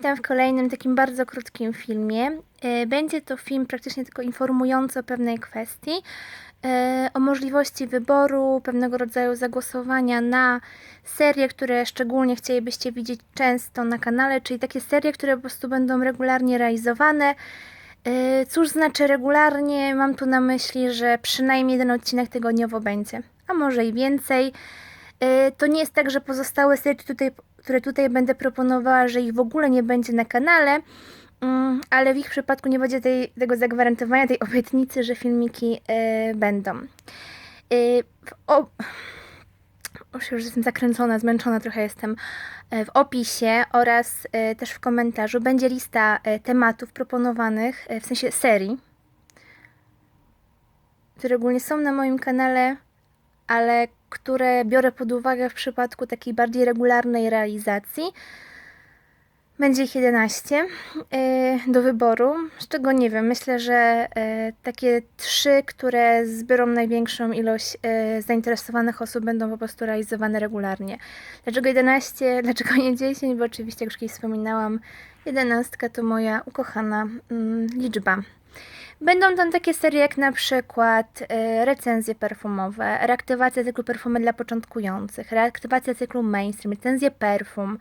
witam w kolejnym takim bardzo krótkim filmie. E, Będzie to film praktycznie tylko informujący o pewnej kwestii, e, o możliwości wyboru, pewnego rodzaju zagłosowania na serie, które szczególnie chcielibyście widzieć często na kanale, czyli takie serie, które po prostu będą regularnie realizowane. E, Cóż znaczy regularnie? Mam tu na myśli, że przynajmniej jeden odcinek tygodniowo będzie, a może i więcej. E, To nie jest tak, że pozostałe serie, tutaj, które tutaj będę proponowała, że ich w ogóle nie będzie na kanale, mm, ale w ich przypadku nie będzie tej, tego zagwarantowania, tej obietnicy, że filmiki e, będą. E, o... Już już jestem zakręcona, zmęczona trochę jestem. W opisie oraz też w komentarzu będzie lista tematów proponowanych, w sensie serii, które ogólnie są na moim kanale, ale które biorę pod uwagę w przypadku takiej bardziej regularnej realizacji. Będzie ich 11 y, do wyboru, z czego nie wiem, myślę, że y, takie trzy, które zbiorą największą ilość y, zainteresowanych osób, będą po prostu realizowane regularnie. Dlaczego 11, dlaczego nie 10? Bo oczywiście, jak już kiedyś wspominałam, 11 to moja ukochana mm, liczba. Będą tam takie serie jak na przykład e, recenzje perfumowe, reaktywacja cyklu perfumy dla początkujących, reaktywacja cyklu mainstream, recenzje perfum,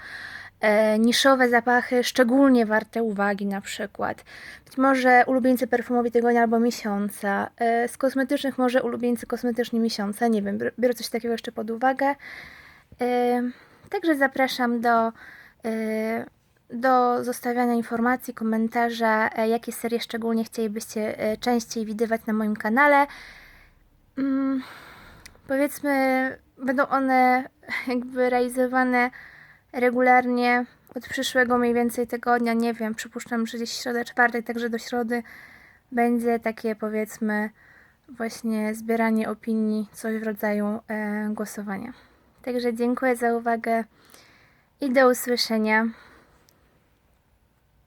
e, niszowe zapachy szczególnie warte uwagi na przykład. Być może ulubieńcy perfumowi tygodnia albo miesiąca, e, z kosmetycznych może ulubieńcy kosmetyczni miesiąca, nie wiem, bior- biorę coś takiego jeszcze pod uwagę. Także zapraszam do do zostawiania informacji, komentarza, e, jakie serie szczególnie chcielibyście e, częściej widywać na moim kanale. Mm, powiedzmy, będą one jakby realizowane regularnie od przyszłego mniej więcej tygodnia, nie wiem, przypuszczam, że gdzieś środę, czwartek, także do środy będzie takie powiedzmy właśnie zbieranie opinii, coś w rodzaju e, głosowania. Także dziękuję za uwagę i do usłyszenia.